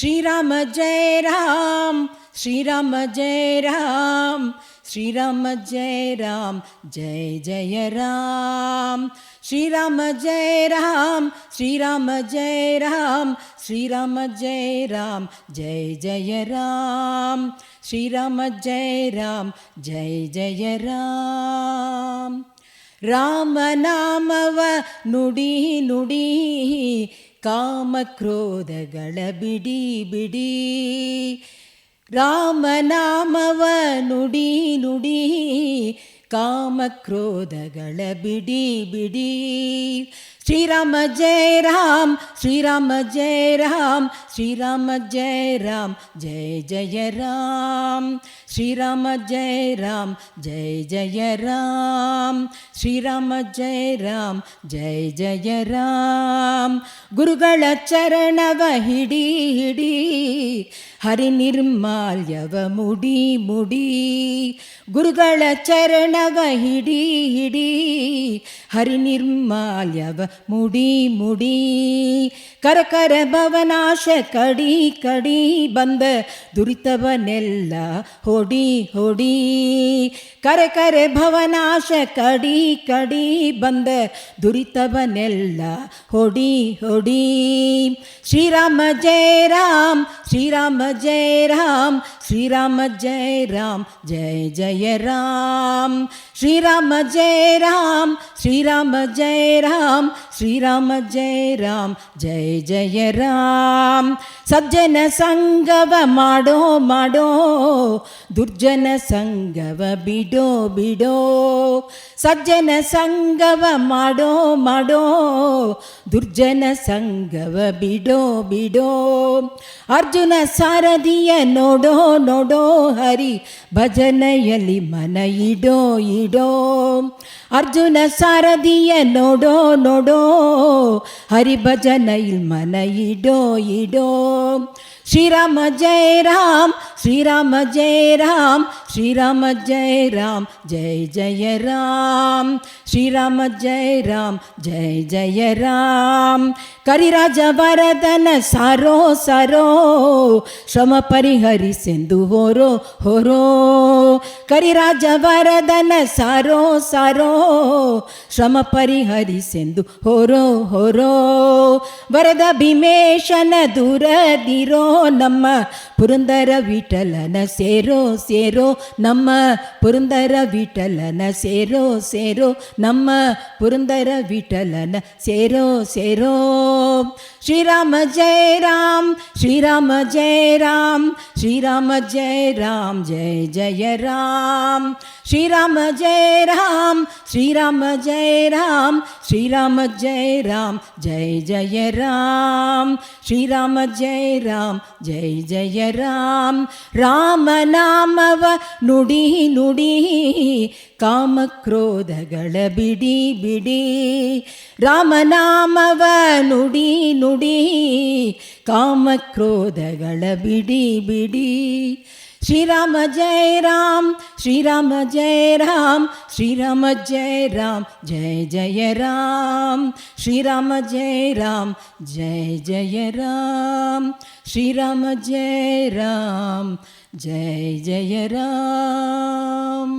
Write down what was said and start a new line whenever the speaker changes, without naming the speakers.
ஸ்ரீராம ஜெய ராம் ஸ்ரீராம ஜெய ராம் ஸ்ரீராம ஜெய ராம் ஜெய ஜெய ராம். ஸ்ரீராம ஜெய ராம் ஸ்ரீராம ஜெய ராம் ஸ்ரீராம ஜெய ராம் ஜெய ஜெய ராம். ஸ்ரீராம ஜெய ராம் ஜெய ஜெய ராம். ராமநாமவ நுடி நுடி ಕಾಮಕ್ರೋಧಗಳ ಬಿಡಿ ಬಿಡಿ. ರಾಮನಾಮವ ನುಡಿ ನುಡಿ ಕಾಮಕ್ರೋಧಗಳ ಬಿಡಿ ಬಿಡಿ ಶ್ರೀರಾಮ ಜಯ ರಾಮ್ ಶ್ರೀರಾಮ ಜಯ ರಾಮ್ ಶ್ರೀರಾಮ ಜಯ ರಾಮ್ ಜಯ ಜಯ ರಾಮ್ ಶ್ರೀರಾಮ ಜಯ ರಾಮ್ ಜಯ ಜಯ ರಾಮ್ ಶ್ರೀರಾಮ ಜಯ ರಾಮ್ ಜಯ ಜಯ ರಾಮ್ ಗುರುಗಳ ಚರಣವ ಹಿಡಿ ಹಿಡಿ ಹರಿ ನಿರ್ಮಾಲ್ಯವ ಮುಡಿ ಮುಡಿ ಗುರುಗಳ ಚರಣವ ಹಿಡಿ ಹಿಡಿ ಹರಿ ನಿರ್ಮಾಲ್ಯವ ಮುಡಿ ಮುಡಿ ಕರಕರ ಭವನಾಶ ಕಡಿ ಕಡಿ ಬಂದ ದುರಿತವನೆಲ್ಲ ಹೊಡಿ ಹೊಡಿ ಕರಕರ ಭವನಾಶ ಕಡಿ ಕಡಿ ಬಂದ ದುರಿತವನೆಲ್ಲ ಹೊಡಿ ಹೊಡಿ ಶ್ರೀರಾಮ ಜಯ ರಾಮ್ श्रीराम जय राम। ಶ್ರೀರಾಮ ಜಯ ರಾಮ್ ಜಯ ಜಯ ರಾಮ್ ಶ್ರೀರಾಮ ಜಯ ರಾಮ್ ಶ್ರೀರಾಮ ಜಯ ರಾಮ್ ಶ್ರೀರಾಮ ಜಯ ರಾಮ್ ಜಯ ಜಯ ರಾಮ್ ಸಜ್ಜನ ಸಂಗವ ಮಾಡೋ ಮಾಡೋ ದುರ್ಜನ ಸಂಗವ ಬಿಡೋ ಬಿಡೋ ಸಜ್ಜನ ಸಂಗವ ಮಾಡೋ ಮಾಡೋ ದುರ್ಜನ ಸಂಗವ ಬಿಡೋ ಬಿಡೋ ಅರ್ಜುನ ಸಾರಥಿಯ ನೋಡೋ ನೋಡೋ ಹರಿ ಭಜನೆಯಲ್ಲಿ ಮನ ಇಡೋ ಇಡೋ. ಅರ್ಜುನ ಸಾರದಿಯ ನೋಡೋ ನೋಡೋ. ஹரிபஜனையில் மன இடோ. இடோ ஸ்ரீராம ஜெய ராம் ஸ்ரீராம ஜெய ராம் ஸ்ரீராம ஜெய ராம் ஜெய் ஜெய ராம். ஸ்ரீராம ஜெய ராம் ஜெய் ஜெய ராம். கரிராஜ வரதன சாரோ சாரோ. சம பரிஹரி செந்து ஹோரோ ஹோரோ. கரிராஜ வரதன சாரோ சாரோ. சம பரிஹரி செந்து ஹோரோ ஹோரோ. ಭೀಮೇಶನ ದೂರದಿರೋ ನಮ್ಮ ಪುರಂದರ ವಿಠಲನ ಸೇರೋ ಸೇರೋ ನಮ್ಮ ಪುರಂದರ ವಿಠಲನ ಸೇರೋ ಸೇರೋ ನಮ್ಮ ಪುರಂದರ ವಿಠಲನ ಸೇರೋ ಸೇರೋ ಶ್ರೀರಾಮ ಜಯ ರಾಮ್ ಶ್ರೀರಾಮ ಜಯ ರಾಮ್ ಶ್ರೀರಾಮ ಜಯ ರಾಮ್ ಜಯ ಜಯ ರಾಮ್ ಶ್ರೀರಾಮ ಜಯ ರಾಮ್ ಶ್ರೀರಾಮ ಜಯ ರಾಮ್ ಶ್ರೀರಾಮ ಜಯ ರಾಮ್ ಜಯ ಜಯ ರಾಮ್ ಶ್ರೀರಾಮ ಜಯ ರಾಮ್ ಜಯ ಜಯ ರಾಮ್ ರಾಮ ನಾಮವ ನುಡಿ ನುಡಿ ಕಾಮಕ್ರೋಧಗಳ ಬಿಡಿ ಬಿಡಿ ರಾಮನಾಮವ ನುಡಿ ನುಡಿ ಕಾಮಕ್ರೋಧಗಳ ಬಿಡಿ ಬಿಡಿ ಶ್ರೀರಾಮ ಜಯ ರಾಮ್ ಶ್ರೀರಾಮ ಜಯ ರಾಮ್ ಶ್ರೀರಾಮ ಜಯ ರಾಮ್ ಜಯ ಜಯ ರಾಮ್ ಶ್ರೀರಾಮ ಜಯ ರಾಮ್ ಜಯ ಜಯ ರಾಮ್ ಶ್ರೀರಾಮ ಜಯ ರಾಮ್ ಜಯ ಜಯ ರಾಮ್